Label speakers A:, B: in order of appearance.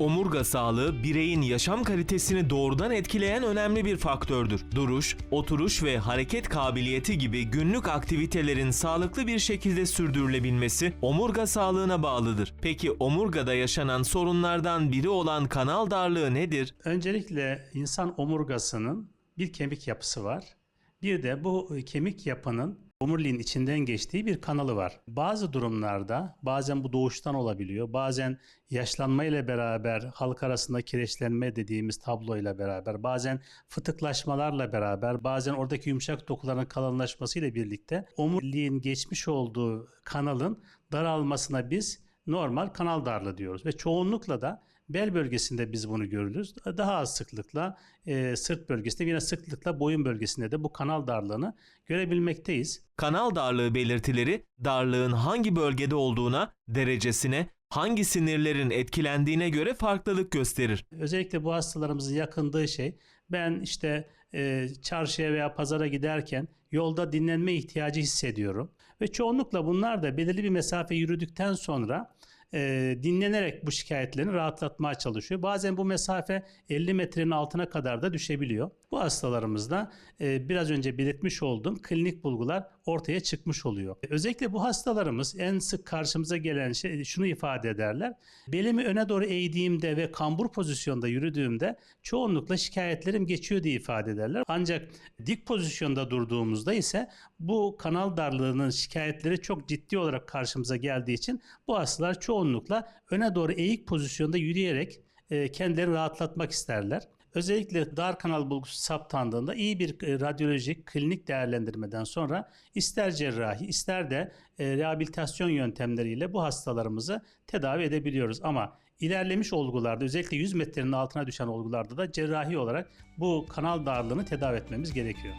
A: Omurga sağlığı bireyin yaşam kalitesini doğrudan etkileyen önemli bir faktördür. Duruş, oturuş ve hareket kabiliyeti gibi günlük aktivitelerin sağlıklı bir şekilde sürdürülebilmesi omurga sağlığına bağlıdır. Peki omurgada yaşanan sorunlardan biri olan kanal darlığı nedir?
B: Öncelikle insan omurgasının bir kemik yapısı var. Bir de bu kemik yapının omuriliğin içinden geçtiği bir kanalı var. Bazı durumlarda bazen bu doğuştan olabiliyor. Bazen yaşlanma ile beraber halk arasında kireçlenme dediğimiz tabloyla beraber bazen fıtıklaşmalarla beraber bazen oradaki yumuşak dokuların kalınlaşmasıyla birlikte omuriliğin geçmiş olduğu kanalın daralmasına biz normal kanal darlığı diyoruz ve çoğunlukla da bel bölgesinde biz bunu görürüz. Daha az sıklıkla e, sırt bölgesinde yine sıklıkla boyun bölgesinde de bu kanal darlığını görebilmekteyiz.
A: Kanal darlığı belirtileri darlığın hangi bölgede olduğuna, derecesine, hangi sinirlerin etkilendiğine göre farklılık gösterir.
B: Özellikle bu hastalarımızın yakındığı şey ben işte e, çarşıya veya pazara giderken yolda dinlenme ihtiyacı hissediyorum. Ve çoğunlukla bunlar da belirli bir mesafe yürüdükten sonra e, dinlenerek bu şikayetlerini rahatlatmaya çalışıyor. Bazen bu mesafe 50 metrenin altına kadar da düşebiliyor. Bu hastalarımızda e, biraz önce belirtmiş olduğum klinik bulgular ortaya çıkmış oluyor. Özellikle bu hastalarımız en sık karşımıza gelen şey şunu ifade ederler. Belimi öne doğru eğdiğimde ve kambur pozisyonda yürüdüğümde çoğunlukla şikayetlerim geçiyor diye ifade ederler. Ancak dik pozisyonda durduğumuzda ise bu kanal darlığının şikayetleri çok ciddi olarak karşımıza geldiği için bu hastalar çoğunlukla öne doğru eğik pozisyonda yürüyerek e, kendilerini rahatlatmak isterler. Özellikle dar kanal bulgusu saptandığında iyi bir e, radyolojik klinik değerlendirmeden sonra ister cerrahi ister de e, rehabilitasyon yöntemleriyle bu hastalarımızı tedavi edebiliyoruz. Ama ilerlemiş olgularda özellikle 100 metrenin altına düşen olgularda da cerrahi olarak bu kanal darlığını tedavi etmemiz gerekiyor.